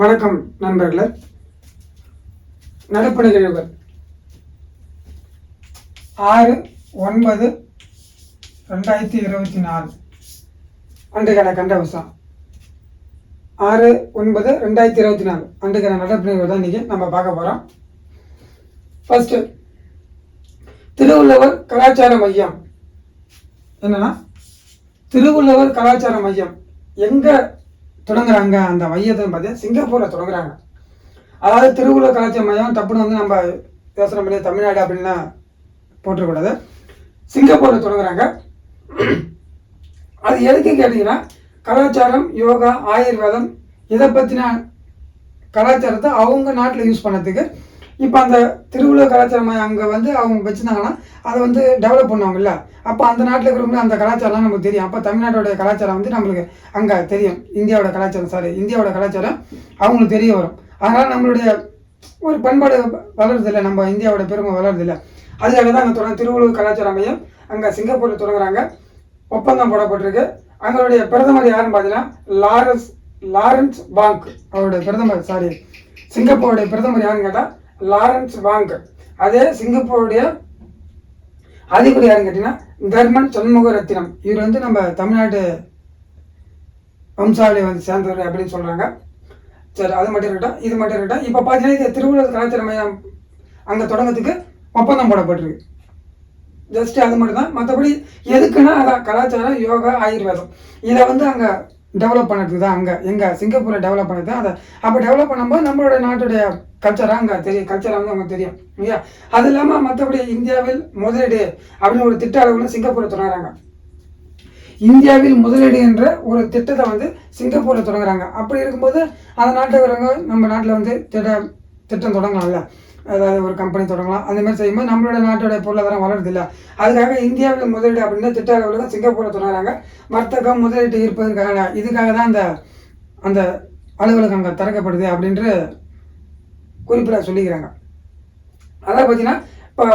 வணக்கம் நண்பர்களே. நடப்பு நிகழ்வுகள் ஆறு ஒன்பது ரெண்டாயிரத்தி இருபத்தி நாலு. அன்றைக்கான கண்டவசம். ஆறு ஒன்பது ரெண்டாயிரத்தி இருபத்தி நாலு. அன்றைக்கான நடப்பு நிகழ்வு தான் இன்றைக்கி நம்ம பார்க்க போகிறோம் ஃபஸ்ட்டு திருவள்ளுவர் கலாச்சார மையம். என்னன்னா திருவள்ளுவர் கலாச்சார மையம். எங்கே தொடங்குறாங்க. அந்த மையத்தை பார்த்தீங்கன்னா சிங்கப்பூரில் தொடங்குறாங்க. அதாவது திருவள்ளுவர் கலாச்சார மையம் தப்புன்னு வந்து நம்ம யோசனை பண்ணி தமிழ்நாடு அப்படின்லாம் போட்டக்கூடாது சிங்கப்பூரில் தொடங்குறாங்க. அது எதுக்கு கேட்டிங்கன்னா கலாச்சாரம் யோகா ஆயுர்வேதம் இதை பற்றின கலாச்சாரத்தை அவங்க நாட்டில் யூஸ் பண்ணதுக்கு இப்போ அந்த திருவள்ளுவர் கலாச்சாரம் அங்கே வந்து அவங்க வச்சுருந்தாங்கன்னா அதை வந்து டெவலப் பண்ணுவாங்கல்ல. அப்போ அந்த நாட்டில் இருக்கிறவங்க அந்த கலாச்சாரம்லாம் நமக்கு தெரியும். அப்போ தமிழ்நாட்டோட கலாச்சாரம் வந்து நம்மளுக்கு அங்கே தெரியும். இந்தியாவோட கலாச்சாரம் சாரி இந்தியாவோட கலாச்சாரம் அவங்களுக்கு தெரிய வரும். அதனால் நம்மளுடைய ஒரு பண்பாடு வளருதில்லை நம்ம இந்தியாவோட பெருமை வளருதில்லை அதுக்காக தான் அங்கே தொடங்க திருவள்ளுவர் கலாச்சார மையம் அங்கே சிங்கப்பூரில் தொடங்குறாங்க. ஒப்பந்தம் போடப்பட்டிருக்கு. அவங்களுடைய பிரதமர் யாருன்னு பார்த்தீங்கன்னா லாரன்ஸ் லாரன்ஸ் பாங்க் அவருடைய பிரதமர் சாரி சிங்கப்பூருடைய பிரதமர் யாருன்னு கேட்டால் லாரன்ஸ் வாங் அதே சிங்கப்பூருடைய அதிபர் யாருன்னு கேட்டீங்கன்னா தர்மன் சண்முக ரத்தினம். இவர் வந்து நம்ம தமிழ்நாட்டு வம்சாவளி வந்து சேர்ந்தவர் அப்படின்னு சொல்கிறாங்க சரி அது மட்டும் இருக்கட்டும் இது மட்டும் இருக்கட்டும். இப்போ பார்த்தீங்கன்னா இது திருவள்ளுவர் கலாச்சார மையம் அங்கே தொடங்கத்துக்கு ஒப்பந்தம் போடப்பட்டிருக்கு. ஜஸ்ட் அது மட்டும் தான் மற்றபடி எதுக்குன்னா அதான் கலாச்சாரம் யோகா ஆயுர்வேதம். இதை வந்து அங்கே டெவலப் பண்ணுறது தான் அங்கே. எங்கே? சிங்கப்பூரில் டெவலப் பண்ணது தான் அதை. அப்போ டெவலப் பண்ணும்போது நம்மளோட நாட்டுடைய கல்ச்சராக அங்கே தெரியும் கல்ச்சராக வந்து அவங்க தெரியும். இல்லையா? அது இல்லாமல் மற்றபடி இந்தியாவில் முதலீடு அப்படின்னு ஒரு திட்ட அளவில் சிங்கப்பூரில் தொடங்குறாங்க. இந்தியாவில் முதலீடு என்ற ஒரு திட்டத்தை வந்து சிங்கப்பூரில் தொடங்குறாங்க. அப்படி இருக்கும்போது அந்த நாட்டுக்காரங்க நம்ம நாட்டில் வந்து திட்ட திட்டம் தொடங்கலாம்ல. அதாவது ஒரு கம்பெனி தொடங்கலாம். அந்த மாதிரி செய்யும்போது நம்மளோட நாட்டோட பொருளாதாரம் வளருது இல்லை அதுக்காக இந்தியாவில் முதலீடு அப்படின்னா திட்ட அளவில் தான் சிங்கப்பூரில் தொடங்குறாங்க வர்த்தகம் முதலீட்டு இருப்பதற்காக இதுக்காக தான் அந்த அந்த அலுவலகம் அங்கே திறக்கப்படுது அப்படின்ட்டு குறிப்பிட சொல்லிக்கிறாங்க. அதான் பார்த்தீங்கன்னா இப்போ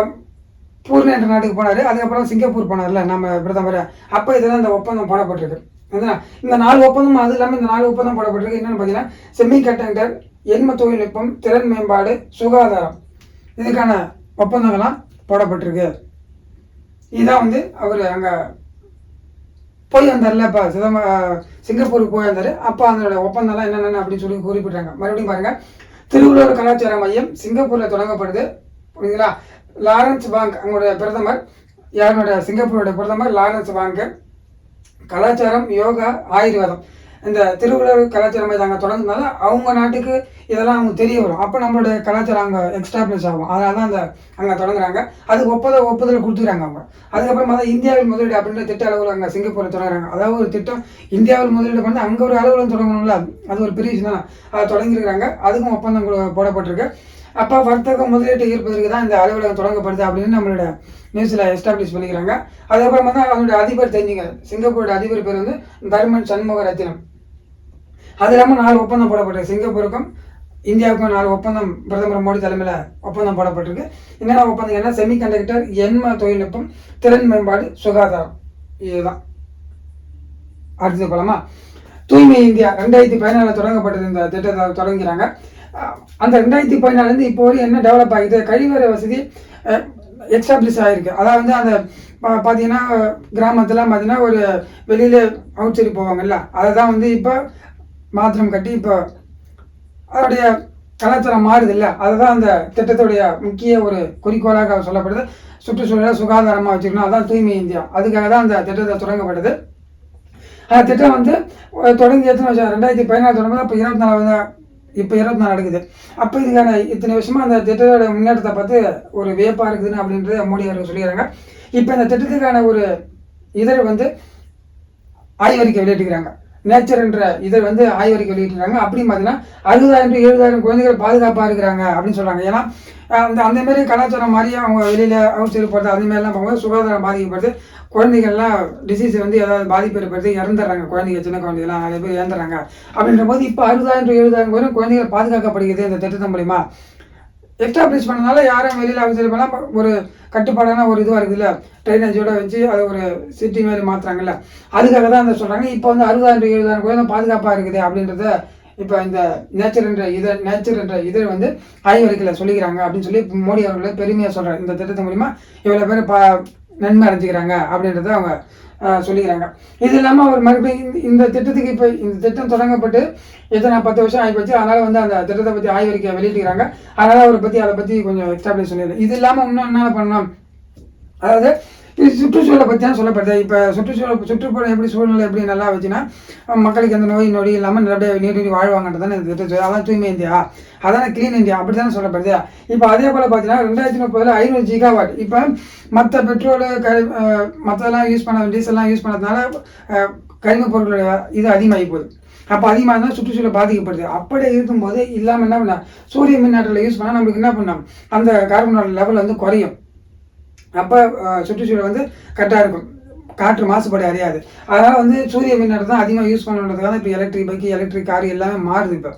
பூர்ண என்ற நாட்டுக்கு போனார். அதுக்கப்புறம் சிங்கப்பூர் போனார்ல. நம்ம பிரதமர் அப்போ இதெல்லாம் இந்த ஒப்பந்தம் போடப்பட்டிருக்கு. அதுதான் இந்த நாலு ஒப்பந்தம் அது இல்லாமல் இந்த நாலு ஒப்பந்தம் போடப்பட்டிருக்கு. என்னென்னு பார்த்தீங்கன்னா செமி கண்டக்டர் எண்ம தொழில்நுட்பம் திறன் மேம்பாடு சுகாதாரம். இதுக்கான ஒப்பந்தங்கள்லாம் போடப்பட்டிருக்கு. இதுதான் வந்து அவர் அங்கே போய் வந்தார்ல இப்போ சிதம்ப சிங்கப்பூருக்கு போய் வந்தார். அப்போ அதனோட ஒப்பந்தம்லாம் என்னென்ன அப்படின்னு சொல்லி குறிப்பிட்டாங்க. மறுபடியும் பாருங்கள் திருவள்ளுவர் கலாச்சார மையம் சிங்கப்பூரில் தொடங்கப்படுது. புரியுதுங்களா? லாரன்ஸ் பாங்க் அவங்களுடைய பிரதமர் யாருடைய சிங்கப்பூருடைய பிரதமர் லாரன்ஸ் பாங்க். கலாச்சாரம் யோகா ஆயுர்வேதம். இந்த திருவள்ளுவர் கலாச்சாரம் மையம் அங்கே தொடங்குனால அவங்க நாட்டுக்கு இதெல்லாம் அவங்க தெரிய வரும். அப்போ நம்மளோட கலாச்சாரம் அங்கே எக்ஸ்டாப்ளிஷ் ஆகும். அதனால தான் அந்த அங்கே தொடங்குறாங்க. அதுக்கு ஒப்பத ஒப்புதல் கொடுத்துக்கிறாங்க அவங்க. அதுக்கப்புறமா தான் இந்தியாவில் முதலீடு அப்படின்ற திட்ட அளவில் அங்கே சிங்கப்பூரில் தொடங்குறாங்க. அதாவது ஒரு திட்டம் இந்தியாவில் முதலீடு பண்ணி அங்கே ஒரு அளவில் தொடங்கணும்ல. அது ஒரு பெரிய விஷயம் தான் அதை தொடங்கியிருக்கிறாங்க. அதுக்கும் ஒப்பந்தம் போடப்பட்டிருக்கு. அப்போ வர்த்தகம் முதலீட்டு ஈர்ப்பதற்கு தான் இந்த அலுவலகம் தொடங்கப்படுது அப்படின்னு நம்மளோட நியூஸில் எஸ்டாப்ளிஷ் பண்ணிக்கிறாங்க. அதுக்கப்புறம் தான் அதனுடைய அதிபர் தெரிஞ்சுங்க. சிங்கப்பூரோட அதிபர் பேர் வந்து தர்மன் சண்முக ரத்தினம். அது இல்லாமல் நாலு ஒப்பந்தம் போடப்பட்டிருக்கு. சிங்கப்பூருக்கும் இந்தியாவுக்கும் நாலு ஒப்பந்தம் பிரதமர் மோடி தலைமையில் ஒப்பந்தம் போடப்பட்டிருக்கு. என்னென்ன ஒப்பந்தம் என்ன? செமி கண்டக்டர் எண்ம தொழில்நுட்பம் திறன் மேம்பாடு சுகாதாரம். இதுதான். அடுத்தது போலாமா? தூய்மை இந்தியா ரெண்டாயிரத்தி பதினாலில் தொடங்கப்பட்டது. இந்த திட்டத்தை தொடங்கிறாங்க. அந்த ரெண்டாயிரத்தி பதினாலேருந்து இப்போ வரையும் என்ன டெவலப் ஆகுது? கழிவறை வசதி எக்ஸ்டாப்ளிஷ் ஆகிருக்கு அதாவது அந்த பார்த்தீங்கன்னா கிராமத்தில் பார்த்தீங்கன்னா ஒரு வெளியில் அவுட் சைடு போவாங்கல்ல. அதை தான் வந்து இப்போ மாத்திரம் கட்டி இப்போ அதோடைய கலாச்சாரம் மாறுது இல்லை அதுதான் அந்த திட்டத்துடைய முக்கிய ஒரு குறிக்கோளாக சொல்லப்படுது. சுற்றுச்சூழலை சுகாதாரமாக வச்சுக்கணும். அதுதான் தூய்மை இந்தியா. அதுக்காக தான் அந்த திட்டத்தை தொடங்கப்பட்டது. அந்த திட்டம் வந்து தொடங்கி எத்தனை வருஷம்? ரெண்டாயிரத்தி பதினாறு தொடங்குது அப்போ இருபத்தி நாலு இப்போ இருபத்தி நாலு நடக்குது. அப்போ இதுக்கான இத்தனை வருஷமாக அந்த திட்டத்தோட முன்னேற்றத்தை பார்த்து ஒரு வியப்பாக இருக்குதுன்னு அப்படின்றது மோடி அவர்கள் சொல்லிடுறாங்க இப்போ இந்த திட்டத்துக்கான ஒரு இதழ் வந்து ஆய்வறிக்கை வெளியிட்டுக்கிறாங்க நேச்சர் என்ற இதழ் வந்து ஆய்வறிக்கை வெளியிட்டுறாங்க அப்படின்னு பார்த்தீங்கன்னா அறுபதாயிரம் டு எழுபதாயிரம் குழந்தைகள் பாதுகாப்பாக இருக்கிறாங்க அப்படின்னு சொல்கிறாங்க ஏன்னா அந்த அந்தமாரி கலாச்சாரம் மாதிரி அவங்க வெளியில் அவுட் சைடு போகிறது அந்த போகும்போது சுகாதாரம் பாதிக்கப்படுது. குழந்தைகள்லாம் டிசீஸ் வந்து ஏதாவது பாதிப்பு ஏற்படுது இறந்துடுறாங்க குழந்தைங்க சின்ன குழந்தைகள்லாம் நிறைய பேர் இறந்துடுறாங்க. அப்படின்ற போது இப்போ அறுபதாயிரம் டு எழுபதாயிரம் குழந்தைகள் பாதுகாக்கப்படுகிறது இந்த திட்டத்தின் மூலிமா எஸ்டாப்ளிஷ் பண்ணனால யாரும் வெளியில் அவசியம் பண்ணால் ஒரு கட்டுப்பாடான ஒரு இதுவாக இருக்குதுல்ல? ட்ரைனேஜோட வச்சு அதை ஒரு சிட்டி மாதிரி மாற்றுறாங்கல்ல அதுக்காக தான் அந்த சொல்கிறாங்க இப்போ வந்து அறுபதாயிரம் எழுபதாயிரம் கோயிலும் பாதுகாப்பாக இருக்குது அப்படின்றத இப்போ இந்த நேச்சர் என்ற இதை நேச்சர் என்ற இதழ் வந்து ஆய்வறிக்கையில் சொல்லிக்கிறாங்க அப்படின்னு சொல்லி மோடி அவர்களை பெருமையாக சொல்கிறார் இந்த திட்டத்தின் மூலிமா இவ்வளோ பேர் பா நன்மை அடைஞ்சிக்கிறாங்க அப்படின்றத அவங்க சொல்லிக்கிறாங்க. இது இல்லாமல் அவர் மறுபடியும் இந்த- இந்த திட்டத்துக்கு இப்போ இந்த திட்டம் தொடங்கப்பட்டு எத்தனை பத்து வருஷம் ஆகி போச்சு அதனால வந்து அந்த திட்டத்தை பற்றி ஆய்வறிக்கை வெளியிட்டுக்கிறாங்க அதனால அவரை பற்றி அதை பற்றி கொஞ்சம் எக்ஸ்டாப்ளிஷ் சொல்லிடுறேன் இது இல்லாமல் இன்னும் என்ன பண்ணணும் அதாவது இது சுற்றுச்சூழலை பற்றி தான் சொல்லப்படுது. இப்போ சுற்றுச்சூழல் சுற்றுப்புறம் எப்படி சூழ்நிலை எப்படி நல்லா வச்சுன்னா மக்களுக்கு எந்த நோய் நொடி இல்லாமல் நல்லபடியாக நீடி வாழ்வாங்கன்றது தானே திட்டம் அதான் தூய்மை இந்தியா. அதான் க்ளீன் இந்தியா. அப்படி தானே சொல்லப்படுது. இப்போ அதே போல் பார்த்தீங்கன்னா ரெண்டாயிரத்தி முப்பதில் ஐநூறு ஜிகாவாட் இப்போ மற்ற பெட்ரோலு கரி மற்றெல்லாம் யூஸ் பண்ண டீசல்லாம் யூஸ் பண்ணதுனால கரிம கரிமப் இது அதிகமாகி போகுது. அப்போ அதிகமாக இருந்தால் சுற்றுச்சூழல் பாதிக்கப்படுது. அப்படி இருக்கும்போது இல்லாமல் என்ன பண்ண சூரிய மின்னாற்றலை யூஸ் பண்ணால் நம்மளுக்கு என்ன பண்ணோம்? அந்த கார்பனோட லெவல் வந்து குறையும். அப்போ சுற்றுச்சூழல் வந்து கரெக்டாக இருக்கும். காற்று மாசுபாடு அறியாது அதனால் வந்து சூரிய மின்னாட்டம் தான் அதிகமாக யூஸ் பண்ணுறதுக்காக இப்போ எலக்ட்ரிக் பைக்கு எலக்ட்ரிக் கார் எல்லாமே மாறுது இப்போ.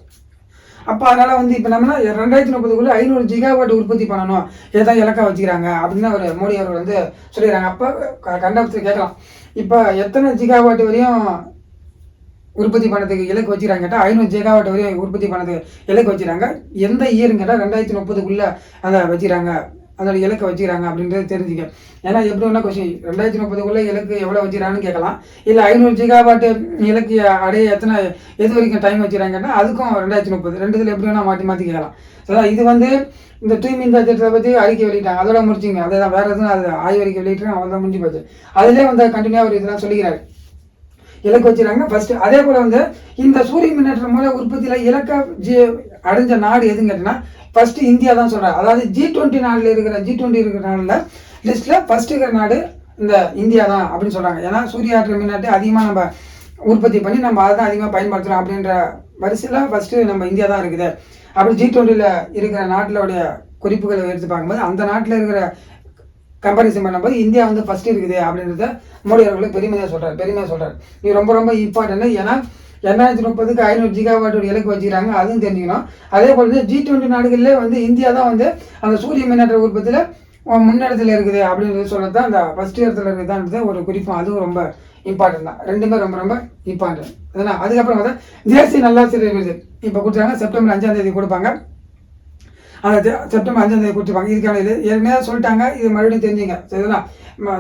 அப்போ அதனால் வந்து இப்போ நம்ம ரெண்டாயிரத்தி முப்பதுக்குள்ளே ஐநூறு ஜிகாவாட் உற்பத்தி பண்ணணும். ஏதாவது இலக்கா வச்சுக்கிறாங்க. அப்படின்னு அவர் மோடி அவர் வந்து சொல்லிடுறாங்க அப்போ கண்டபத்தில் கேட்கலாம். இப்போ எத்தனை ஜிகாவாட் வரையும் உற்பத்தி பண்ணதுக்கு இலக்கு வச்சுக்கிறாங்க கேட்டால் ஐநூறு ஜிகாவாட் வரையும் உற்பத்தி பண்ணதுக்கு இலக்கு வச்சுக்கிறாங்க. எந்த இயருன்னு கேட்டால் ரெண்டாயிரத்தி முப்பதுக்குள்ளே அதை வச்சுக்கிறாங்க. அதோட இலக்கை வச்சுக்கிறாங்க அப்படின்றது தெரிஞ்சுக்க. ஏன்னா எப்படி ஒன்றா கொஸ்டின் ரெண்டாயிரத்தி முப்பதுக்குள்ளே இலக்கு எவ்வளோ வச்சுக்கிறாங்கன்னு கேட்கலாம். இல்லை ஐநூறு பாட்டு இலக்கு அடைய எத்தனை எது வரைக்கும் டைம் வச்சுக்கிறாங்கன்னா அதுக்கும் ரெண்டாயிரத்தி முப்பது. ரெண்டுத்தில் எப்படி வேணால் மாற்றி மாற்றி கேட்கலாம். ஸோ இது வந்து இந்த தூய்மை இந்த திட்டத்தை பற்றி அறிக்கை வெளியிட்டாங்க. அதோட முடிச்சுங்க. அதை தான் வேறு எதுவும் அது ஆய்வறிக்கை வெளியிட்டு அவன் தான் முடிஞ்சு போச்சு. அதிலே வந்து கண்டினியூவாக அவர் இதெல்லாம் சொல்லிக்கிறாரு. இலக்கு வச்சுக்கிறாங்க. ஃபர்ஸ்ட் அதே போல் வந்து இந்த சூரிய மின்னேற்றம் மூலம் உற்பத்தியில் இலக்க ஜி அடைஞ்ச நாடு எதுன்னு கேட்டீங்கன்னா ஃபஸ்ட்டு இந்தியா தான் சொல்கிறேன் அதாவது ஜி டுவெண்ட்டி நாடில் இருக்கிற ஜி டுவெண்ட்டி இருக்கிற நாளில் லிஸ்ட்டில் ஃபஸ்ட்டு இருக்கிற நாடு இந்த இந்தியா தான் அப்படின்னு சொல்கிறாங்க ஏன்னா சூரிய ஆற்றல் மின்னாட்டு அதிகமாக நம்ம உற்பத்தி பண்ணி நம்ம அதை தான் அதிகமாக பயன்படுத்துகிறோம் அப்படின்ற வரிசையில் ஃபஸ்ட்டு நம்ம இந்தியா தான் இருக்குது. அப்படி ஜி டுவெண்ட்டியில் இருக்கிற நாட்டிலுடைய குறிப்புகளை எடுத்து பார்க்கும்போது அந்த நாட்டில் இருக்கிற கம்பேரிசன் பண்ணும்போது இந்தியா வந்து ஃபஸ்ட்டு இருக்குது அப்படின்றத மோடி அவர்களுக்கு பெருமையாக சொல்கிறார் பெருமையாக சொல்கிறார் இது ரொம்ப ரொம்ப இம்பார்ட்டன்ட் ஏன்னா ரெண்டாயிரத்தி முப்பதுக்கு ஐநூறு ஜிகாவாட்டோட இலக்கு வச்சுக்கிறாங்க. அதுவும் தெரிஞ்சுக்கணும். அதே போல் வந்து ஜி டுவெண்ட்டி நாடுகளிலே வந்து இந்தியா தான் வந்து அந்த சூரிய மின்னாற்ற உற்பத்தியில் முன்னெடுத்துல இருக்குது அப்படின்னு சொல்கிறது தான் அந்த ஃபர்ஸ்ட் இடத்துல இருக்குதான்றது ஒரு குறிப்பும். அதுவும் ரொம்ப இம்பார்ட்டன்ட் தான். ரெண்டுமே ரொம்ப ரொம்ப இம்பார்ட்டன்ட் அதனால் அதுக்கப்புறம் பார்த்தா தேசிய நல்லாசிரியர் விருது. இப்போ கொடுத்தாங்க செப்டம்பர் அஞ்சாம் தேதி கொடுப்பாங்க. அந்த செப்டம்பர் அஞ்சாம் தேதி கொடுத்துருப்பாங்க இதுக்கான இது ஏற்கனவே சொல்லிட்டாங்க. இது மறுபடியும் தெரிஞ்சுங்க. சரிங்களா?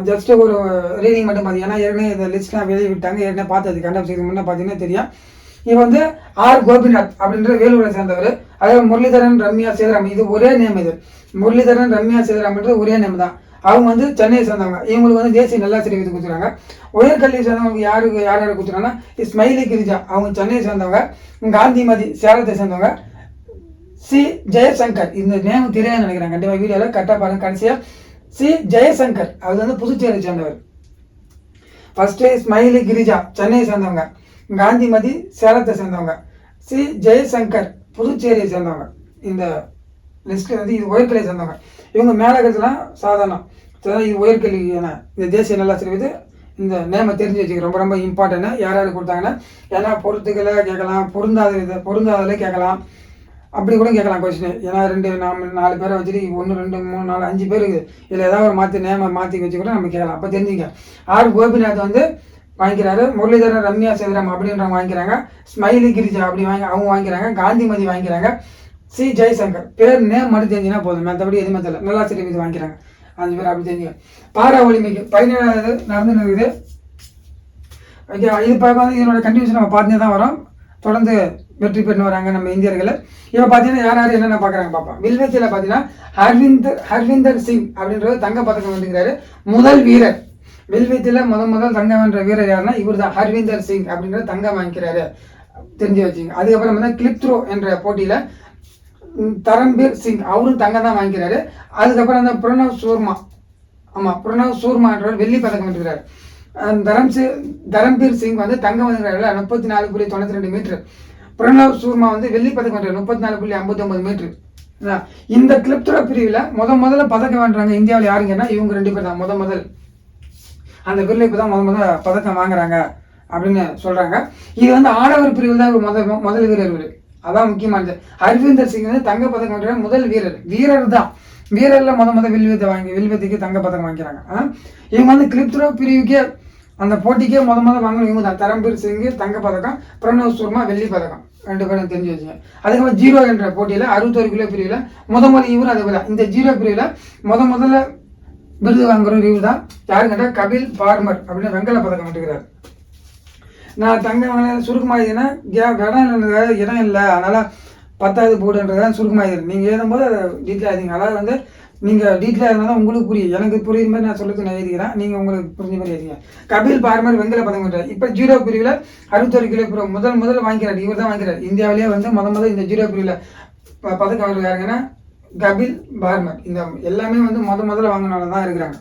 ஜஸ்ட் ஒரு ரீடிங் மட்டும் பார்த்தீங்க ஏன்னா ஏற்கனவே இந்த லிஸ்ட்லாம் வெளியே விட்டாங்க. ஏற்கனவே பார்த்தது. கண்டம் செய்து முன்னே பார்த்தீங்கன்னா தெரியும். இவர் வந்து ஆர். கோபிநாத் அப்படின்ற வேலூரை சேர்ந்தவர். அதே முரளிதரன் ரம்யா சேதுராம். இது ஒரே நேம் இது. முரளிதரன் ரம்யா சேதராம்ன்றது ஒரே நேம் தான். அவங்க வந்து சென்னையை சேர்ந்தவங்க. இவங்களுக்கு வந்து தேசிய நல்லாசிரியர் விருது கொடுத்துருக்காங்க. உயர்கல்வி சேர்ந்தவங்களுக்கு யாருக்கு யார் யார் கொடுத்துருக்காங்கன்னா ஸ்மைலி கிரிஜா. அவங்க சென்னையை சேர்ந்தவங்க. காந்திமதி சேலத்தை சேர்ந்தவங்க. சி ஜெயசங்கர். இந்த நேம் தெரியாது நினைக்கிறேன். கண்டிப்பாக வீடியோவில் கரெக்டாக பாருங்க. கடைசியாக சி ஜெயசங்கர். அவர் வந்து புதுச்சேரி சேர்ந்தவர். ஃபர்ஸ்ட் ஸ்மைலி கிரிஜா சென்னையை சேர்ந்தவங்க. காந்திமதி சேலத்தை சேர்ந்தவங்க. சி ஜெயசங்கர் புதுச்சேரியை சேர்ந்தவங்க. இந்த லிஸ்ட்டில் வந்து இது உயர்கல்வியை சேர்ந்தவங்க. இவங்க மேலகத்துலாம் சாதாரணம். சரி, இது உயர்கல்வியான இந்த தேசிய நல்லாசிரியர் விருது இந்த நேமை தெரிஞ்சு வச்சுக்க ரொம்ப ரொம்ப இம்பார்ட்டன்ட் யார் யார் கொடுத்தாங்கன்னா ஏன்னா பொறுத்துக்களை கேட்கலாம். பொருந்தாத இதை பொருந்தாதல கேட்கலாம். அப்படி கூட கேட்கலாம் கொஸ்டின் ஏன்னா ரெண்டு நாம நாலு பேரை வச்சுட்டு ஒன்று ரெண்டு மூணு நாலு அஞ்சு பேர் இருக்குது. இதில் ஏதாவது ஒரு மாற்றி நேம மாற்றி வச்சு கூட நம்ம கேட்கலாம். அப்போ தெரிஞ்சுங்க. ஆர் கோபிநாத் வந்து வாங்கிக்கிறாரு. முரளிதரன் ரம்யா சேதரம் அப்படின்றவங்க வாங்கிக்கிறாங்க. ஸ்மைலி கிரிஜா அப்படி வாங்கி அவங்க வாங்கிக்கிறாங்க. காந்திமதி வாங்கிக்கிறாங்க. சி. ஜெய்சங்கர். பேர் நேம் மட்டும் தெரிஞ்சுன்னா போதும். மற்றபடி எதுவுமே தெரியல. நல்லா சரி இது வாங்கிக்கிறாங்க. அஞ்சு பேர் அப்படி தெரிஞ்சுங்க. பாரா ஒலிம்பிக் பதினேழாவது நடந்துன்னு இருக்குது ஓகே இது பார்க்க இதனோட கண்டினியூஷன் நம்ம பார்த்துட்டே தான் வரோம். தொடர்ந்து வெற்றி பெற்று வராங்க நம்ம இந்தியர்கள். இப்போ பார்த்தீங்கன்னா யார் யார் என்னென்ன பார்க்குறாங்க பார்ப்போம் வில்வெத்தியில் பார்த்தீங்கன்னா ஹர்விந்தர் ஹர்விந்தர் சிங் அப்படின்றது தங்க பதக்கம் வந்துக்கிறாரு முதல் வீரர். வில்வெத்தியில் முத முதல் தங்கம் வென்ற வீரர் யாருன்னா இவர் தான் ஹர்விந்தர் சிங் அப்படின்றது தங்கம் வாங்கிக்கிறாரு. தெரிஞ்சு வச்சுங்க அதுக்கப்புறம் வந்து கிளிப் த்ரோ என்ற போட்டியில் தரம்பீர் சிங் அவரும் தங்கம் தான் வாங்கிக்கிறாரு. அதுக்கப்புறம் அந்த பிரணவ் சூர்மா. ஆமாம் பிரணவ் சூர்மான்றவர் வெள்ளி பதக்கம் வென்றுக்கிறார். தரம் தரம்பீர் சிங் வந்து தங்கம் வென்றுக்கிறாரு முப்பத்தி நாலு புள்ளி தொண்ணூற்றி ரெண்டு மீட்டர். பிரணவ் சூர்மா வந்து வெள்ளி பதக்கம் வென்றார். முப்பத்தி நாலு புள்ளி ஐம்பத்தி ஒன்பது மீட்டர் இந்த கிளிப்துரா பிரிவில் முத முதல்ல பதக்கம் வென்றாங்க இந்தியாவில் யாருங்கன்னா இவங்க ரெண்டு பேர் தான் முத முதல். அந்த பிரிவில் இப்போ தான் முத முதல்ல பதக்கம் வாங்குறாங்க அப்படின்னு சொல்கிறாங்க இது வந்து ஆடவர் பிரிவில் தான் இவர் முதல் முதல் வீரர் இவர். அதான் முக்கியமானது. ஹர்வீந்தர் சிங் வந்து தங்க பதக்கம் வென்ற முதல் வீரர். வீரர் தான். வீரரில் முத முத வில்வித்தை வாங்கி வில்வித்தைக்கு தங்க பதக்கம் வாங்கிக்கிறாங்க. ஆ? இவங்க வந்து கிளிப் த்ரோ பிரிவுக்கே அந்த போட்டிக்கே முத முத வாங்கணும். இவங்க தான் தரம்பீர் சிங்கு தங்க பதக்கம் பிரணவ் சூர்மா வெள்ளி பதக்கம். ரெண்டு பேரும் தெரிஞ்சு வச்சுங்க அதுக்கப்புறம் ஜீரோ என்ற போட்டியில் அறுபத்தொரு கிலோ பிரிவில் முத முதல் இவரும் அதே போல இந்த ஜீரோ பிரிவில் முத முதல்ல விருது வாங்குற இவர் தான். யாருன்னு கேட்டால் கபில் பார்மர் அப்படின்னு வெங்கல பதக்கம் விட்டுக்கிறார் நான் தங்க சுருக்கமாக இடம் இல்லை இடம் இல்லை. அதனால் பத்தாவது போர்டுன்றதான் சுருக்கமாக இது நீங்கள் எழுதும்போது அதை டீட்டெயில் எழுதிங்க. அதாவது வந்து நீங்கள் டீட்டெயில் இருந்தால் தான் உங்களுக்கு புரியும். எனக்கு புரியுற மாதிரி நான் சொல்லுறது நான் எழுதிக்கிறேன். நீங்கள் உங்களுக்கு புரிஞ்ச மாதிரி எழுதிங்க. கபில் பார்மர் வெங்கல பதக்கம் வென்றார் இப்போ ஜீரோ பிரிவில் அறுபத்தொரு கிலோ பிரிவு முதல் முதல்ல வாங்கிறார் இவர் தான் வாங்கிறார் இந்தியாவிலேயே வந்து முத முதல் இந்த ஜீரோ பிரிவில் ப- பதக்கம் வாங்குறாங்கன்னா கபில் பார்மர். இந்த எல்லாமே வந்து முத முதல்ல வாங்கினால தான் இருக்கிறாங்க.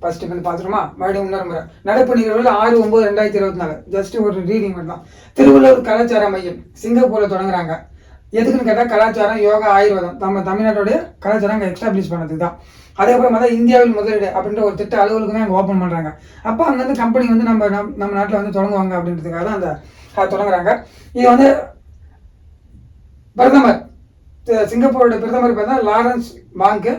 ஃபர்ஸ்ட் வந்து பார்த்துருமா மறுபடியும் இன்னொரு முறை. நடப்பு நிகழ்வுகள் ஆறு ஒன்பது ரெண்டாயிரத்தி இருபத்தி நாலு. ஜஸ்ட் ஒரு ரீடிங் மட்டும் தான். திருவள்ளூர் கலாச்சார மையம் சிங்கப்பூரில் தொடங்குறாங்க. எதுக்குன்னு கேட்டால் கலாச்சாரம் யோகா ஆயுர்வேதம். நம்ம தமிழ்நாட்டுடைய கலாச்சாரம் அங்கே எஸ்டாப்ளிஷ் பண்ணதுக்கு தான். அதுக்கப்புறம் பார்த்தா மாதிரி இந்தியாவில் முதலீடு அப்படின்ற ஒரு திட்ட அலுவலகமே அங்கே ஓப்பன் பண்ணுறாங்க அப்போ அங்கேருந்து கம்பெனி வந்து நம்ம நம்- நம்ம நாட்டில் வந்து தொடங்குவாங்க அப்படின்றதுக்காக தான் அந்த தொடங்குறாங்க. இது வந்து பிரதமர் சிங்கப்பூரோட பிரதமர் பார்த்தா லாரன்ஸ் பாங்கு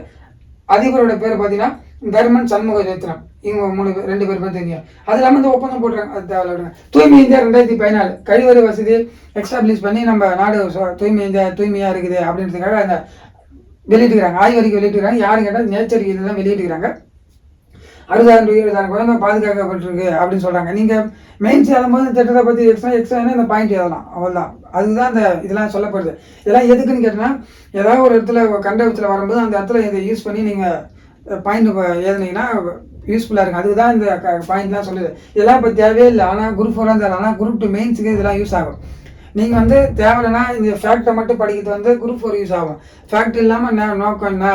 அதிபரோட பேர் பார்த்தீங்கன்னா தர்மன் சண்முக ரத்னம் இவங்க மூணு பேர் ரெண்டு பேர் பேர் தெரியும் அது இல்லாமல் இந்த ஒப்பந்தம் போட்டுறாங்க. அது தேவையில்ல தூய்மை இந்தியா ரெண்டாயிரத்தி பதினாலு. கழிவறை வசதி எக்ஸ்டாப்ளிஷ் பண்ணி நம்ம நாடு தூய்மை இந்தியா தூய்மையாக இருக்குது அப்படின்றதுக்காக அந்த வெளியிட்டுக்கிறாங்க ஆய்வறிக்கை வெளியிட்டுக்கிறாங்க யாரும் கேட்டால் நேச்சர் இதெல்லாம் வெளியிட்டுக்கிறாங்க அறுபதாயிரம் டு இருபதாயிரம் குழந்தை பாதுகாக்கப்பட்டிருக்கு அப்படின்னு சொல்கிறாங்க நீங்கள் மெயின்ஸ் எழுதும்போது இந்த திட்டத்தை பற்றி எக்ஸ்ட்ரா எக்ஸ்ட்ரா இந்த பாயிண்ட் எழுதலாம். அவ்வளோதான் அதுதான் இந்த இதெல்லாம் சொல்லப்படுது. இதெல்லாம் எதுக்குன்னு கேட்டால் ஏதாவது ஒரு இடத்துல கண்டபத்தில் வரும்போது அந்த இடத்துல இதை யூஸ் பண்ணி நீங்கள் பாயிண்ட் எழுதுனீங்கன்னா யூஸ்ஃபுல்லாக இருக்கும். அதுக்கு தான் இந்த பாயிண்ட்லாம் சொல்லுது. இதெல்லாம் இப்போ தேவையே இல்லை. ஆனால் குரூப் ஃபோர்லாம் தேவை ஆனால் குரூப் டூ மெயின்ஸுக்கு இதெல்லாம் யூஸ் ஆகும். நீங்கள் வந்து தேவையில்லைன்னா இந்த ஃபேக்டை மட்டும் படிக்கிறது வந்து குரூப் ஃபோர் யூஸ் ஆகும். ஃபேக்ட் இல்லாமல் என்ன நோக்கம் என்ன?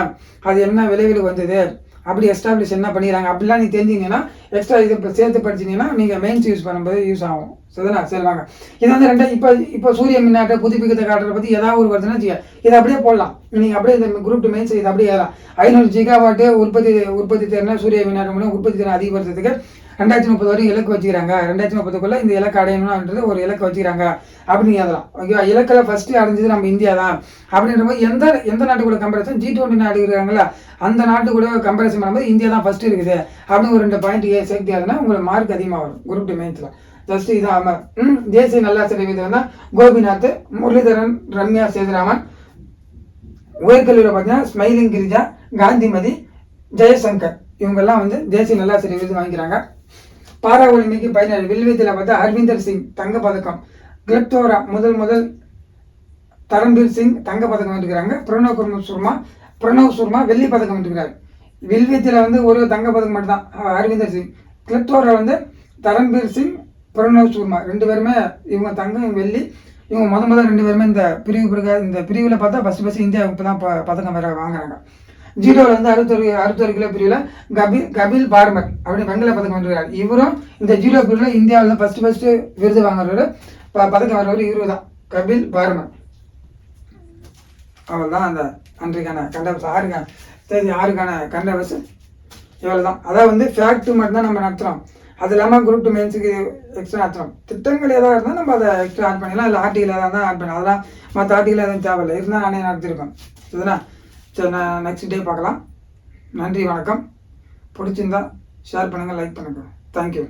அது என்ன விளைவில் வந்தது? அப்படி எஸ்டாப்ளிஷ் என்ன பண்ணிடுறாங்க? அப்படிலாம் நீ தெரிஞ்சிங்கன்னா எக்ஸ்ட்ரா இது இப்போ சேர்த்து படிச்சீங்கன்னா நீங்கள் மெயின்ஸ் யூஸ் பண்ணும்போது யூஸ் ஆகும். சரிதானா? சரி வாங்க இது வந்து ரெண்டு இப்போ இப்போ சூரிய மின்னாட்ட புதுப்பிக்கத்தை காட்டுறத பற்றி ஏதாவது ஒரு வருதுன்னா செய்ய. இதை அப்படியே போடலாம். நீங்கள் அப்படியே இந்த குரூப் டூ மெயின்ஸ் இதை அப்படியே ஏறலாம். ஐநூறு ஜிகாவாட்டு உற்பத்தி உற்பத்தி திறனை சூரிய மின்னாட்டம் மூலம் உற்பத்தி திறனை அதிகப்படுத்துறதுக்கு ரெண்டாயிரத்தி முப்பது வரைக்கும் இலக்கு வச்சுக்கிறாங்க. ரெண்டாயிரத்தி முப்பதுக்குள்ளே இந்த இலக்கு அடையணும்ன்றது ஒரு இலக்கு வச்சுக்கிறாங்க. அப்படின்னு எழுதலாம் ஓகேவா இலக்கில் ஃபஸ்ட்டு அடைஞ்சது நம்ம இந்தியா தான். அப்படின்ற போது எந்த எந்த நாட்டு கூட கம்பேரிசன் ஜி டுவெண்ட்டி நாடு இருக்காங்களா அந்த நாட்டு கூட கம்பேரிசன் பண்ணும்போது இந்தியா தான் ஃபஸ்ட்டு இருக்குது. அப்படின்னு ஒரு ரெண்டு பாயிண்ட் ஏ சேர்த்து ஆகுதுன்னா உங்களுக்கு மார்க் அதிகமாக வரும் குரூப் டூ மெயின்ஸில் ஜஸ்ட் இதாக ம் தேசிய நல்லாசிரியர் விருது தான் கோபிநாத் முரளிதரன் ரம்யா சேதுராமன் உயர்கல்வியில் பார்த்தீங்கன்னா ஸ்மைலிங் கிரிஜா காந்திமதி ஜெயசங்கர். இவங்கெல்லாம் வந்து தேசிய நல்லாசிரியர் விருது வாங்கிக்கிறாங்க. பாரா ஒலிம்பிக்கு பதினேழு. வில்வித்தில் பார்த்தா அரவிந்தர் சிங் தங்க பதக்கம் கிளப்தோரா முதல் முதல் தரம்பீர் சிங் தங்க பதக்கம் வென்றுக்கிறாங்க பிரணவ் குர்ம சுர்மா பிரணவ் சுர்மா வெள்ளி பதக்கம் வென்றுக்கிறார் வில்வித்தில் வந்து ஒரு தங்க பதக்கம் மட்டும்தான். அரவிந்தர் சிங். கிளப்தோரா வந்து தரம்பீர் சிங் பிரணவ் சுர்மா. ரெண்டு பேருமே இவங்க தங்கம் இவங்க வெள்ளி. இவங்க முத முதல் ரெண்டு பேருமே இந்த பிரிவு பிறகு இந்த பிரிவில் பார்த்தா ஃபஸ்ட் ஃபஸ்ட் இந்தியா இப்போ தான் ப- பதக்கம் வேற வாங்குறாங்க. ஜீரோவில் வந்து அறுபத்தொரு அறுபத்தொரு கிலோ பிரிவில் கபில் கபில் பார்மர் அப்படின்னு வெங்கல பதக்கம் வந்துருக்காரு இவரும் இந்த ஜீரோ பிரிவில் இந்தியாவில் ஃபஸ்ட்டு ஃபஸ்ட்டு விருது வாங்குறவர். ப- பதக்கம் வர்றவர் இவரு தான். கபில் பார்மன். அவள் தான் அந்த அன்றைக்கான கண்டபஸ் ஆறுக்கான தேதி ஆறுக்கான கண்டபஸ் இவ்வளோ தான் அதாவது வந்து ஃபேக்ட் மட்டும்தான் நம்ம நடத்துகிறோம் அது இல்லாமல் குரூப் டூ மெயின்ஸுக்கு எக்ஸ்ட்ரா நடத்துகிறோம் திட்டங்கள் ஏதாவது இருந்தால் நம்ம அதை எக்ஸ்ட்ரா ஆட் பண்ணிக்கலாம் இல்லை ஆர்டிகல் ஏதாவது தான் ஆட் பண்ணலாம். அதெல்லாம் மற்ற ஆர்டிகல் எதுவும் தேவையில்லை. இருந்தால் நானே நடத்திருக்கேன் இதுனா சரி நான் நெக்ஸ்ட் டே பார்க்கலாம். நன்றி வணக்கம். பிடிச்சிருந்தா ஷேர் பண்ணுங்கள் லைக் பண்ணுங்கள் தேங்க்யூ